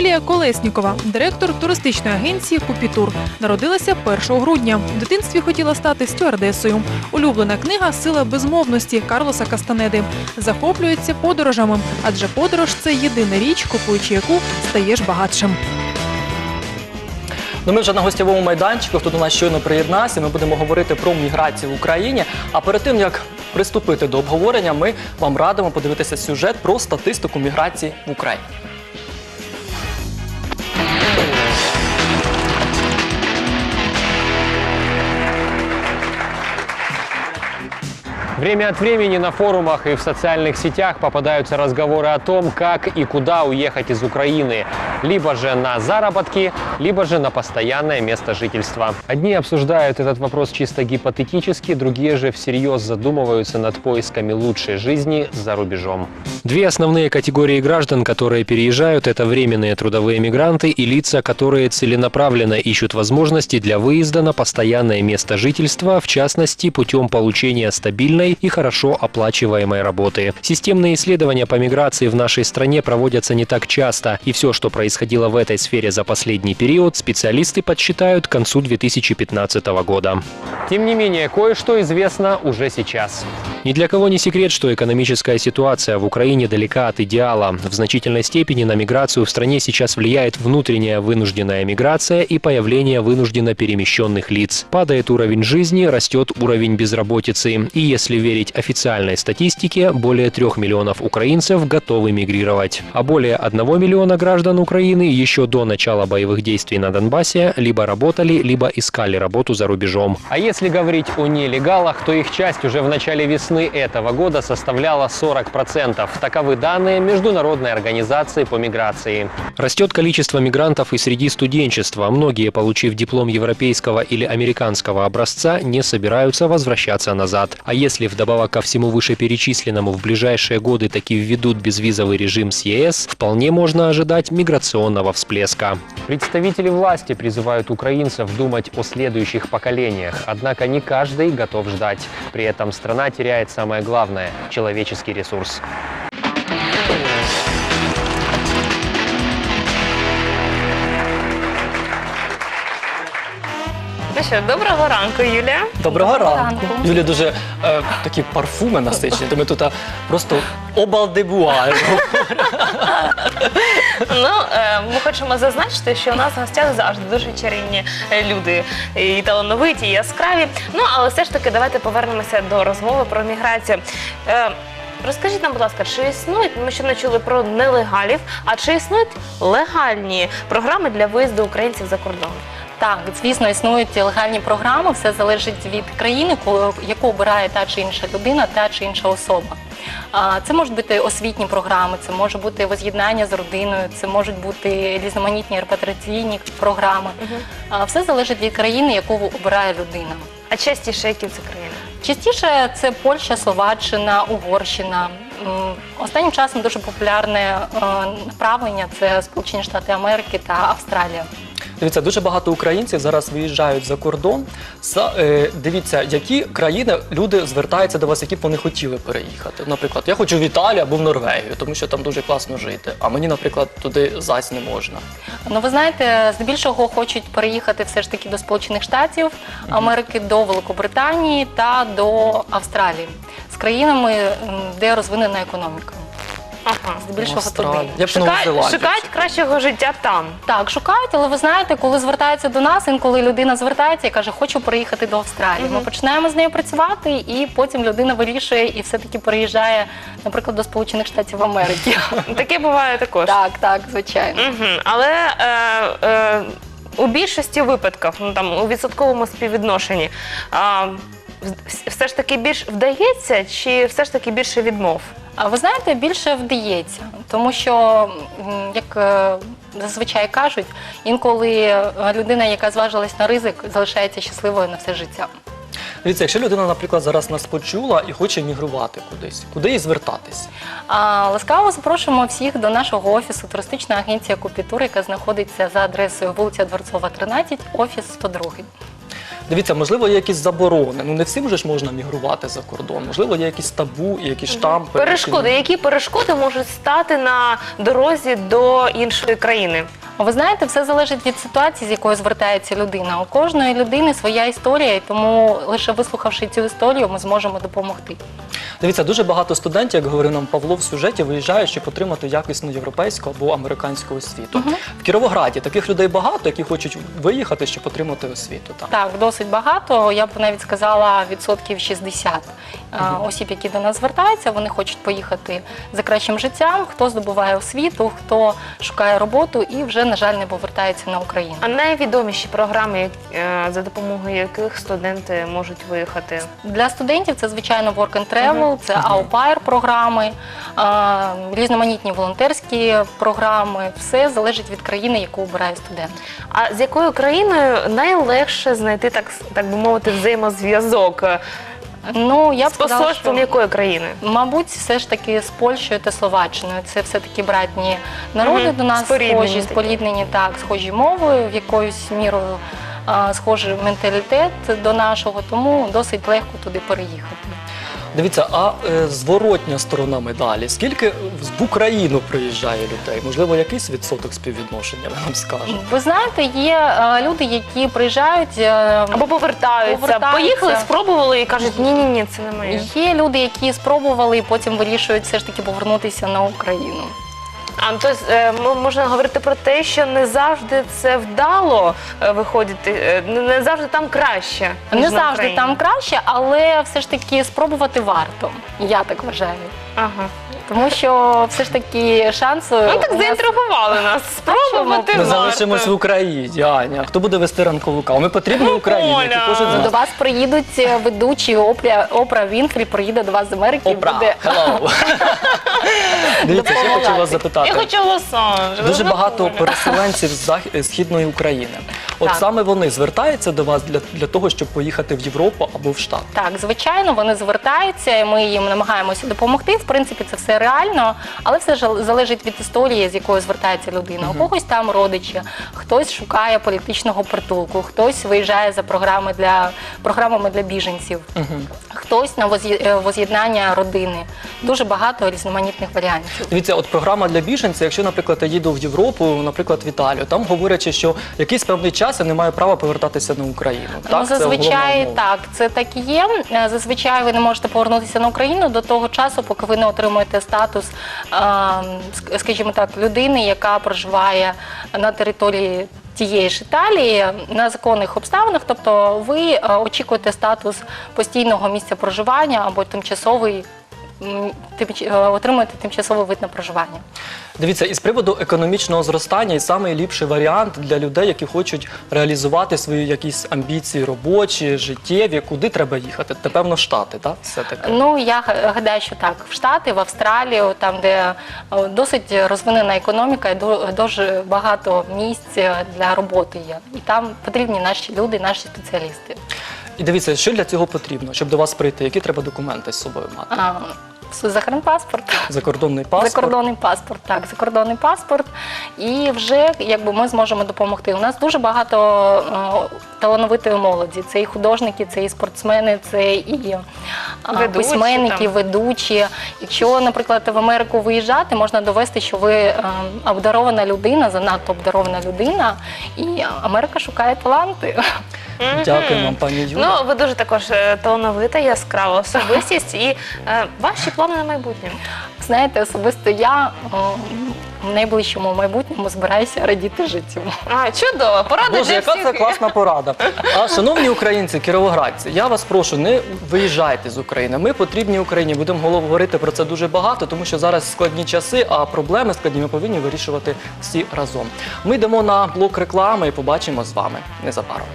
Юлія Колеснікова, директор туристичної агенції Купітур. Народилася 1 грудня. В дитинстві хотіла стати стюардесою. Улюблена книга Сила безмовності Карлоса Кастанеди. Захоплюється подорожами, адже подорож це єдина річ, купуючи яку стаєш багатшим. Ну, ми вже на гостєвому майданчику. Хто до нас щойно приєднався, ми будемо говорити про міграцію в Україні. А перед тим як приступити до обговорення, ми вам радимо подивитися сюжет про статистику міграції в Україні. Время от времени на форумах и в социальных сетях попадаются разговоры о том, как и куда уехать из Украины. Либо же на заработки, либо же на постоянное место жительства. Одни обсуждают этот вопрос чисто гипотетически, другие же всерьез задумываются над поисками лучшей жизни за рубежом. Две основные категории граждан, которые переезжают, это временные трудовые мигранты и лица, которые целенаправленно ищут возможности для выезда на постоянное место жительства, в частности, путем получения стабильной и хорошо оплачиваемой работы. Системные исследования по миграции в нашей стране проводятся не так часто, и все, что происходило в этой сфере за последний период, специалисты подсчитают к концу 2015 года. Тем не менее, кое-что известно уже сейчас. Ни для кого не секрет, что экономическая ситуация в Украине далека от идеала. В значительной степени на миграцию в стране сейчас влияет внутренняя вынужденная миграция и появление вынужденно перемещенных лиц. Падает уровень жизни, растет уровень безработицы. И если верить официальной статистике, более трех миллионов украинцев готовы мигрировать. А более одного миллиона граждан Украины еще до начала боевых действий на Донбассе либо работали, либо искали работу за рубежом. А если говорить о нелегалах, то их часть уже в начале весны этого года составляла 40%. Таковы данные Международной организации по миграции. Растет количество мигрантов и среди студенчества. Многие, получив диплом европейского или американского образца, не собираются возвращаться назад. А если вдобавок ко всему вышеперечисленному в ближайшие годы таки введут безвизовый режим с ЕС, вполне можно ожидать миграционного всплеска. Представители власти призывают украинцев думать о следующих поколениях, однако не каждый готов ждать. При этом страна теряет самое главное – человеческий ресурс. Ну що, доброго ранку, Юлія. Доброго Доброго ранку. ранку. Юлі дуже е, такі парфуми насичені, то ми тут а, просто обалдебуаємо. Ну, е, ми хочемо зазначити, що у нас в гостях завжди дуже чарівні е, люди, і талановиті, і яскраві. Ну, але все ж таки, давайте повернемося до розмови про міграцію. Е, Розкажіть нам, будь ласка, чи існують, ми ще не чули про нелегалів, а чи існують легальні програми для виїзду українців за кордон? Так, звісно, існують легальні програми. Все залежить від країни, яку обирає та чи інша людина, та чи інша особа. Це можуть бути освітні програми, це може бути воз'єднання з родиною, це можуть бути різноманітні репатріаційні програми. Все залежить від країни, яку обирає людина. А частіше, які це країни? Частіше це Польща, Словаччина, Угорщина. Останнім часом дуже популярне е, направлення це Сполучені Штати Америки та Австралія. Дивіться, дуже багато українців зараз виїжджають за кордон. Са- е, дивіться, які країни люди звертаються до вас, які б вони хотіли переїхати. Наприклад, я хочу в Італію або в Норвегію, тому що там дуже класно жити. А мені, наприклад, туди зась не можна. Ну, ви знаєте, здебільшого хочуть переїхати все ж таки до Сполучених Штатів Америки, до Великобританії та до Австралії з країнами, м, де розвинена економіка. Ага. Здебільшого туди. Австралія. Я б Нову Шукають, Зеландію. шукають кращого життя там. Так, шукають, але ви знаєте, коли звертаються до нас, інколи людина звертається і каже, хочу переїхати до Австралії. Ми починаємо з нею працювати, і потім людина вирішує і все-таки переїжджає, наприклад, до Сполучених Штатів Америки. Таке буває також. Так, так, звичайно. Мгм. Але е, е, у більшості випадків, ну там у відсотковому співвідношенні, а, вс- все ж таки більш вдається, чи все ж таки більше відмов? А ви знаєте, більше вдається, тому що, як е, зазвичай кажуть, інколи е, людина, яка зважилась на ризик, залишається щасливою на все життя. Дивіться, якщо людина, наприклад, зараз нас почула і хоче мігрувати кудись, куди їй звертатись? А, ласкаво запрошуємо всіх до нашого офісу туристична агенція Купітур, яка знаходиться за адресою вулиця Дворцова, 13, офіс 102. Дивіться, можливо, є якісь заборони. Ну не всім же ж можна мігрувати за кордон. Можливо, є якісь табу, якісь штампи. Перешкоди, які перешкоди можуть стати на дорозі до іншої країни? Ви знаєте, все залежить від ситуації, з якою звертається людина. У кожної людини своя історія, і тому лише вислухавши цю історію, ми зможемо допомогти. Дивіться, дуже багато студентів, як говорив нам Павло в сюжеті, виїжджають, щоб отримати якісну європейську або американську освіту. В Кіровограді таких людей багато, які хочуть виїхати, щоб отримати освіту. Там. Так, досить багато. Я б навіть сказала відсотків 60 е, осіб, які до нас звертаються. Вони хочуть поїхати за кращим життям. Хто здобуває освіту, хто шукає роботу і вже на жаль не повертається на Україну. А найвідоміші програми, е, за допомогою яких студенти можуть виїхати? Для студентів це звичайно work and travel, це au-pair програми, різноманітні волонтерські програми. Все залежить від країни, яку обирає студент. А з якою країною найлегше знайти так, так би мовити, взаємозв'язок? Ну я б З сказала, посольством що... якої країни? Мабуть, все ж таки з Польщею та Словаччиною. Це все-таки братні народи Мгм. до нас Споріднені схожі, такі. споріднені так, схожі мовою, в якоюсь мірою а, схожий менталітет до нашого, тому досить легко туди переїхати. Дивіться, а е, зворотня сторона медалі. Скільки в Україну приїжджає людей? Можливо, якийсь відсоток співвідношення ви нам скажете? Ви знаєте, є е, люди, які приїжджають. е, Або повертаються, Повертаються. поїхали, спробували і кажуть, ні, ні, ні, це не моє. Є люди, які спробували і потім вирішують все ж таки повернутися на Україну. А то е, можна говорити про те, що не завжди це вдало е, виходити, е, не завжди там краще. Не завжди там краще, але все ж таки спробувати варто. Я так вважаю. Ага. Тому що все ж таки шанси. Ну так заінтригували нас. Спробувати Ми залишимось в Україні, Аня. Хто буде вести ранкову каву? Ми потрібні Україні, До вас приїдуть ведучі Опра, Опра Вінфрі, приїде до вас з Америки. і Опра, буде hello. Дивіться, я хочу вас запитати. Я хочу Лос-Анджелес. Дуже багато переселенців з Зах- східної України. От Так. саме вони звертаються до вас для, для того, щоб поїхати в Європу або в Штат. Так, звичайно, вони звертаються, і ми їм намагаємося допомогти. В принципі, це все реально, але все ж залежить від історії, з якою звертається людина. У когось там родичі, хтось шукає політичного притулку, хтось виїжджає за програми для програмами для біженців, хтось на е, воз'єднання родини. Дуже багато різноманітних варіантів. Дивіться, от програма для біженців, якщо, наприклад, я їду в Європу, наприклад, в Італію, там говорячи, що якийсь певний час я не маю права повертатися на Україну. Ну, Так, це головна зазвичай умова. так, це так і є. Е, Зазвичай ви не можете повернутися на Україну до того часу, поки ви не отримуєте статус, е, скажімо так, людини, яка проживає на території. Тієї ж Італії на законних обставинах, тобто ви е, очікуєте статус постійного місця проживання або тимчасовий тимч- е, отримуєте тимчасовий вид на проживання. Дивіться, із приводу економічного зростання, і найліпший варіант для людей, які хочуть реалізувати свої якісь амбіції робочі, життєві, куди треба їхати? Це певно штати, так? Все таки. Ну я гадаю, що так. В Штати, в Австралію, там, де досить розвинена економіка, і дуже багато місць е, для роботи є. І там потрібні наші люди, наші спеціалісти. І дивіться, що для цього потрібно, щоб до вас прийти, які треба документи з собою мати? А, Загранпаспорт. Закордонний паспорт. Закордонний паспорт, так, закордонний паспорт. І вже якби ми зможемо допомогти. У нас дуже багато е, талановитої молоді. Це і художники, це і спортсмени, це і Ведучі письменники, там. ведучі. Якщо, наприклад, в Америку виїжджати, можна довести, що ви е, обдарована людина, занадто обдарована людина, і Америка шукає таланти. Дякую вам, пані Юля. Ну, ви дуже також е, талановита, яскрава особистість і е, ваші плани на майбутнє. Знаєте, особисто я е, в найближчому майбутньому збираюся радіти життю. А, чудово, порада Боже, для яка всіх. це класна порада. А шановні українці, кіровоградці, я вас прошу, не виїжджайте з України. Ми потрібні Україні. Будемо говорити про це дуже багато, тому що зараз складні часи, а проблеми складні ми повинні вирішувати всі разом. Ми йдемо на блок реклами і побачимо з вами незабаром.